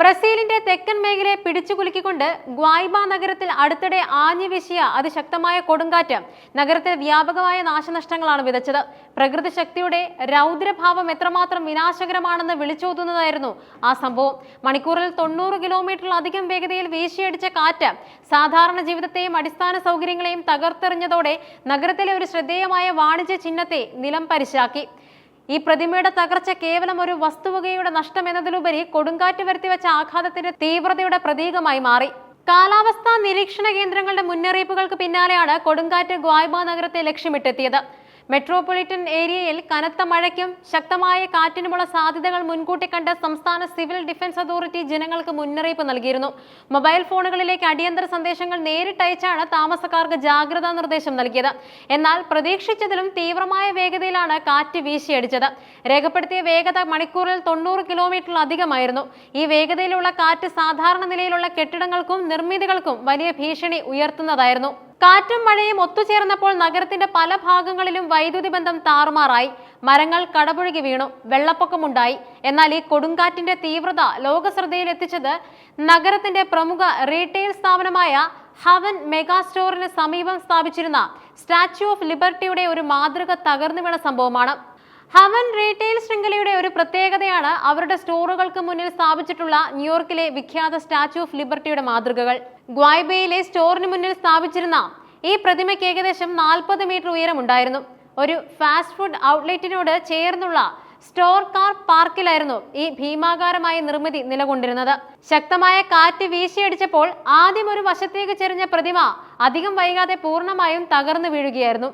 ബ്രസീലിന്റെ തെക്കൻ മേഖലയെ പിടിച്ചുകുലുക്കിക്കൊണ്ട് ഗ്വായ്ബ നഗരത്തിൽ അടുത്തിടെ ആഞ്ഞു വീശിയ അതിശക്തമായ കൊടുങ്കാറ്റ് നഗരത്തിൽ വ്യാപകമായ നാശനഷ്ടങ്ങളാണ് വിതച്ചത്. പ്രകൃതി ശക്തിയുടെ രൗദ്രഭാവം എത്രമാത്രം വിനാശകരമാണെന്ന് വിളിച്ചോതുന്നതായിരുന്നു ആ സംഭവം. മണിക്കൂറിൽ തൊണ്ണൂറ് കിലോമീറ്ററിലധികം വേഗതയിൽ വീശിയടിച്ച കാറ്റ് സാധാരണ ജീവിതത്തെയും അടിസ്ഥാന സൗകര്യങ്ങളെയും തകർത്തെറിഞ്ഞതോടെ നഗരത്തിലെ ഒരു ശ്രദ്ധേയമായ വാണിജ്യ ചിഹ്നത്തെ നിലം പരിശാക്കി. ഈ പ്രതിമയുടെ തകർച്ച കേവലം ഒരു വസ്തുവകയുടെ നഷ്ടം എന്നതിലുപരി കൊടുങ്കാറ്റ് വരുത്തിവെച്ച ആഘാതത്തിന്റെ തീവ്രതയുടെ പ്രതീകമായി മാറി. കാലാവസ്ഥാ നിരീക്ഷണ കേന്ദ്രങ്ങളുടെ മുന്നറിയിപ്പുകൾക്ക് പിന്നാലെയാണ് കൊടുങ്കാറ്റ് ഗ്വായ്ബ നഗരത്തെ ലക്ഷ്യമിട്ടെത്തിയത്. മെട്രോപൊളിറ്റൻ ഏരിയയിൽ കനത്ത മഴയ്ക്കും ശക്തമായ കാറ്റിനുമുള്ള സാധ്യതകൾ മുൻകൂട്ടി കണ്ട് സംസ്ഥാന സിവിൽ ഡിഫൻസ് അതോറിറ്റി ജനങ്ങൾക്ക് മുന്നറിയിപ്പ് നൽകിയിരുന്നു. മൊബൈൽ ഫോണുകളിലേക്ക് അടിയന്തര സന്ദേശങ്ങൾ നേരിട്ടയച്ചാണ് താമസക്കാർക്ക് ജാഗ്രതാ നിർദ്ദേശം നൽകിയത്. എന്നാൽ പ്രതീക്ഷിച്ചതിലും തീവ്രമായ വേഗതയിലാണ് കാറ്റ് വീശിയടിച്ചത്. രേഖപ്പെടുത്തിയ വേഗത മണിക്കൂറിൽ തൊണ്ണൂറ് കിലോമീറ്ററിലധികമായിരുന്നു. ഈ വേഗതയിലുള്ള കാറ്റ് സാധാരണ നിലയിലുള്ള കെട്ടിടങ്ങൾക്കും നിർമ്മിതികൾക്കും വലിയ ഭീഷണി ഉയർത്തുന്നതായിരുന്നു. കാറ്റും മഴയും ഒത്തുചേർന്നപ്പോൾ നഗരത്തിന്റെ പല ഭാഗങ്ങളിലും വൈദ്യുതി ബന്ധം താറുമാറായി. മരങ്ങൾ കടപുഴകി വീണു. വെള്ളപ്പൊക്കമുണ്ടായി. എന്നാൽ ഈ കൊടുങ്കാറ്റിന്റെ തീവ്രത ലോകശ്രദ്ധയിൽ എത്തിച്ചത് നഗരത്തിന്റെ പ്രമുഖ റീറ്റെയിൽ സ്ഥാപനമായ ഹവൻ മെഗാ സ്റ്റോറിന് സമീപം സ്ഥാപിച്ചിരുന്ന സ്റ്റാച്യു ഓഫ് ലിബർട്ടിയുടെ ഒരു മാതൃക തകർന്നു വീണ സംഭവമാണ്. ഹവൻ റീറ്റെയിൽ ശൃംഖലയുടെ ഒരു പ്രത്യേകതയാണ് അവരുടെ സ്റ്റോറുകൾക്ക് മുന്നിൽ സ്ഥാപിച്ചിട്ടുള്ള ന്യൂയോർക്കിലെ വിഖ്യാത സ്റ്റാച്യു ഓഫ് ലിബർട്ടിയുടെ മാതൃകകൾ. ഗ്വായ്ബയിലെ സ്റ്റോറിന് മുന്നിൽ സ്ഥാപിച്ചിരുന്ന ഈ പ്രതിമയ്ക്ക് ഏകദേശം നാൽപ്പത് മീറ്റർ ഉയരമുണ്ടായിരുന്നു. ഒരു ഫാസ്റ്റ് ഫുഡ് ഔട്ട്ലെറ്റിനോട് ചേർന്നുള്ള സ്റ്റോർ കാർ പാർക്കിലായിരുന്നു ഈ ഭീമാകാരമായ നിർമ്മിതി നിലകൊണ്ടിരുന്നത്. ശക്തമായ കാറ്റ് വീശിയടിച്ചപ്പോൾ ആദ്യം ഒരു വശത്തേക്ക് ചെരിഞ്ഞ പ്രതിമ അധികം വൈകാതെ പൂർണമായും തകർന്നു വീഴുകയായിരുന്നു.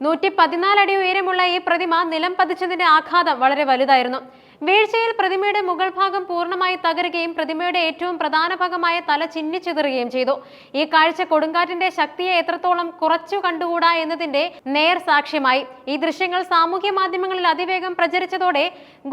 നൂറ്റി പതിനാല് അടി ഉയരമുള്ള ഈ പ്രതിമ നിലം പതിച്ചതിന്റെ ആഘാതം വളരെ വലുതായിരുന്നു. വീഴ്ചയിൽ പ്രതിമയുടെ മുകൾ ഭാഗം പൂർണമായി തകരുകയും പ്രതിമയുടെ ഏറ്റവും പ്രധാന ഭാഗമായ തല ചിന്നിച്ചിതറുകയും ചെയ്തു. ഈ കാഴ്ച കൊടുങ്കാറ്റിന്റെ ശക്തിയെ എത്രത്തോളം കുറച്ചു കണ്ടുകൂടാ എന്നതിന്റെ നേർ സാക്ഷ്യമായി. ഈ ദൃശ്യങ്ങൾ സാമൂഹ്യ മാധ്യമങ്ങളിൽ അതിവേഗം പ്രചരിച്ചതോടെ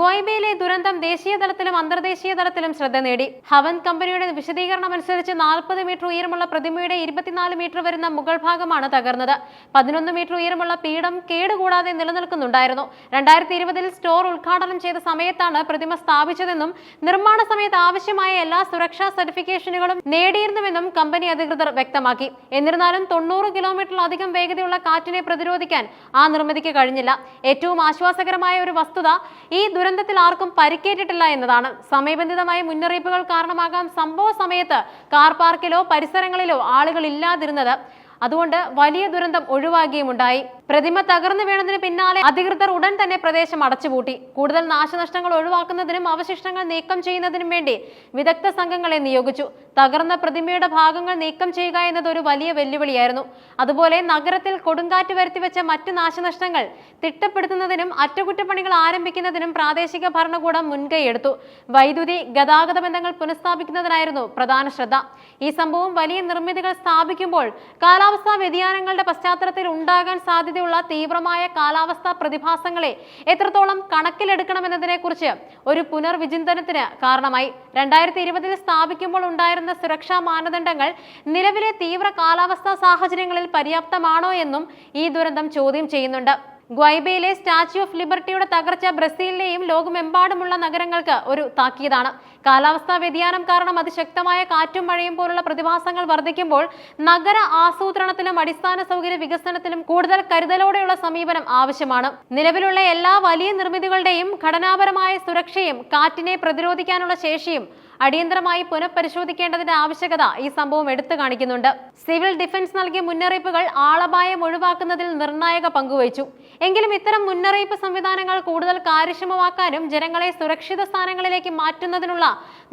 ഗോയ്ബയിലെ ദുരന്തം ദേശീയ തലത്തിലും അന്തർദേശീയ തലത്തിലും ശ്രദ്ധ നേടി. ഹവൻ കമ്പനിയുടെ വിശദീകരണം അനുസരിച്ച് നാൽപ്പത് മീറ്റർ ഉയരമുള്ള പ്രതിമയുടെ ഇരുപത്തിനാല് മീറ്റർ വരുന്ന മുകൾ ഭാഗമാണ് തകർന്നത്. പതിനൊന്ന് മീറ്റർ ഉയരമുള്ള പീഠം കേടുകൂടാതെ നിലനിൽക്കുന്നുണ്ടായിരുന്നു. രണ്ടായിരത്തി ഇരുപതിൽ സ്റ്റോർ ഉദ്ഘാടനം ചെയ്ത സമയത്താണ് പ്രതിമ സ്ഥാപിച്ചതെന്നും നിർമ്മാണ സമയത്ത് ആവശ്യമായ എല്ലാ സുരക്ഷാ സർട്ടിഫിക്കേഷനുകളും നേടിയിരുന്നുവെന്നും കമ്പനി അധികൃതർ വ്യക്തമാക്കി. എന്നിരുന്നാലും തൊണ്ണൂറ് കിലോമീറ്ററിലധികം വേഗതയുള്ള കാറ്റിനെ പ്രതിരോധിക്കാൻ ആ നിർമ്മിതിക്ക് കഴിഞ്ഞില്ല. ഏറ്റവും ആശ്വാസകരമായ ഒരു വസ്തുത ഈ ദുരന്തത്തിൽ ആർക്കും പരിക്കേറ്റിട്ടില്ല എന്നതാണ്. സമയബന്ധിതമായ മുന്നറിയിപ്പുകൾ കാരണമാകാം സംഭവ സമയത്ത് കാർ പാർക്കിലോ പരിസരങ്ങളിലോ ആളുകൾ ഇല്ലാതിരുന്നത്. അതുകൊണ്ട് വലിയ ദുരന്തം ഒഴിവാക്കിയുമുണ്ടായി. പ്രതിമ തകർന്നു വീണതിന് പിന്നാലെ അധികൃതർ ഉടൻ തന്നെ പ്രദേശം അടച്ചുപൂട്ടി. കൂടുതൽ നാശനഷ്ടങ്ങൾ ഒഴിവാക്കുന്നതിനും അവശിഷ്ടങ്ങൾ നീക്കം ചെയ്യുന്നതിനും വേണ്ടി വിദഗ്ധ സംഘങ്ങളെ നിയോഗിച്ചു. തകർന്ന പ്രതിമയുടെ ഭാഗങ്ങൾ നീക്കം ചെയ്യുക എന്നത് ഒരു വലിയ വെല്ലുവിളിയായിരുന്നു. അതുപോലെ നഗരത്തിൽ കൊടുങ്കാറ്റ് വരുത്തിവെച്ച മറ്റു നാശനഷ്ടങ്ങൾ തിട്ടപ്പെടുത്തുന്നതിനും അറ്റകുറ്റപ്പണികൾ ആരംഭിക്കുന്നതിനും പ്രാദേശിക ഭരണകൂടം മുൻകൈയെടുത്തു വൈദ്യുതി ഗതാഗത ബന്ധങ്ങൾ പുനഃസ്ഥാപിക്കുന്നതിനായിരുന്നു പ്രധാന ശ്രദ്ധ. ഈ സംഭവം വലിയ നിർമ്മിതികൾ സ്ഥാപിക്കുമ്പോൾ കാലാവസ്ഥാ വ്യതിയാനങ്ങളുടെ പശ്ചാത്തലത്തിൽ ഉണ്ടാകാൻ സാധ്യതയുള്ള തീവ്രമായ കാലാവസ്ഥാ പ്രതിഭാസങ്ങളെ എത്രത്തോളം കണക്കിലെടുക്കണമെന്നതിനെ കുറിച്ച് ഒരു പുനർവിചിന്തനത്തിന് കാരണമായി. രണ്ടായിരത്തി ഇരുപതിൽ സ്ഥാപിക്കുമ്പോൾ ഉണ്ടായിരുന്ന സുരക്ഷാ മാനദണ്ഡങ്ങൾ നിലവിലെ തീവ്ര കാലാവസ്ഥാ സാഹചര്യങ്ങളിൽ പര്യാപ്തമാണോ എന്നും ഈ ദുരന്തം ചോദ്യം ചെയ്യുന്നുണ്ട്. ഗ്വൈബയിലെ സ്റ്റാച്യു ഓഫ് ലിബർട്ടിയുടെ തകർച്ച ബ്രസീലിലെയും ലോകമെമ്പാടുമുള്ള നഗരങ്ങൾക്ക് ഒരു താക്കീതാണ്. കാലാവസ്ഥാ വ്യതിയാനം കാരണം അതിശക്തമായ കാറ്റും മഴയും പോലുള്ള പ്രതിഭാസങ്ങൾ വർദ്ധിക്കുമ്പോൾ നഗര ആസൂത്രണത്തിലും അടിസ്ഥാന സൗകര്യ വികസനത്തിലും കൂടുതൽ കരുതലോടെയുള്ള സമീപനം ആവശ്യമാണ്. നിലവിലുള്ള എല്ലാ വലിയ നിർമ്മിതികളുടെയും ഘടനാപരമായ സുരക്ഷയും കാറ്റിനെ പ്രതിരോധിക്കാനുള്ള ശേഷിയും അടിയന്തരമായി പുനഃപരിശോധിക്കേണ്ടതിന്റെ ആവശ്യകത ഈ സംഭവം എടുത്തു കാണിക്കുന്നുണ്ട്. സിവിൽ ഡിഫൻസ് നൽകിയ മുന്നറിയിപ്പുകൾ ആളപായം ഒഴിവാക്കുന്നതിൽ നിർണായക പങ്കുവഹിച്ചു. എങ്കിലും ഇത്തരം മുന്നറിയിപ്പ് സംവിധാനങ്ങൾ കൂടുതൽ കാര്യക്ഷമമാക്കാനും ജനങ്ങളെ സുരക്ഷിത സ്ഥാനങ്ങളിലേക്ക് മാറ്റുന്നതിനുള്ള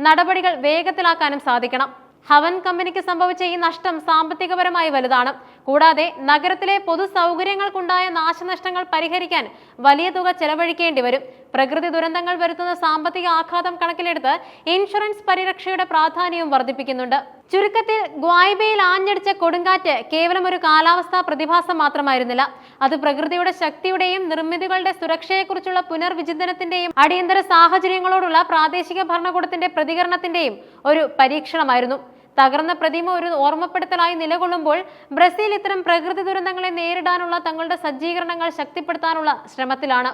നടപടികൾ വേഗത്തിലാക്കാനും സാധിക്കണം. ഹവൻ കമ്പനിക്ക് സംഭവിച്ച ഈ നഷ്ടം സാമ്പത്തികപരമായി വലുതാണ്. കൂടാതെ നഗരത്തിലെ പൊതു സൗകര്യങ്ങൾക്കുണ്ടായ നാശനഷ്ടങ്ങൾ പരിഹരിക്കാൻ വലിയ തുക ചെലവഴിക്കേണ്ടി വരും. പ്രകൃതി ദുരന്തങ്ങൾ വരുത്തുന്ന സാമ്പത്തിക ആഘാതം കണക്കിലെടുത്ത് ഇൻഷുറൻസ് പരിരക്ഷയുടെ പ്രാധാന്യവും വർദ്ധിപ്പിക്കുന്നുണ്ട്. ചുരുക്കത്തിൽ ഗ്വായ്ബയിൽ ആഞ്ഞടിച്ച കൊടുങ്കാറ്റ് കേവലം ഒരു കാലാവസ്ഥാ പ്രതിഭാസം മാത്രമായിരുന്നില്ല. അത് പ്രകൃതിയുടെ ശക്തിയുടെയും നിർമ്മിതികളുടെ സുരക്ഷയെക്കുറിച്ചുള്ള പുനർവിചിന്തനത്തിന്റെയും അടിയന്തര സാഹചര്യങ്ങളോടുള്ള പ്രാദേശിക ഭരണകൂടത്തിന്റെ പ്രതികരണത്തിന്റെയും ഒരു പരീക്ഷണമായിരുന്നു. തകർന്ന പ്രതിമ ഒരു ഓർമ്മപ്പെടുത്തലായി നിലകൊള്ളുമ്പോൾ ബ്രസീൽ ഇത്തരം പ്രകൃതി ദുരന്തങ്ങളെ നേരിടാനുള്ള തങ്ങളുടെ സജ്ജീകരണങ്ങൾ ശക്തിപ്പെടുത്താനുള്ള ശ്രമത്തിലാണ്.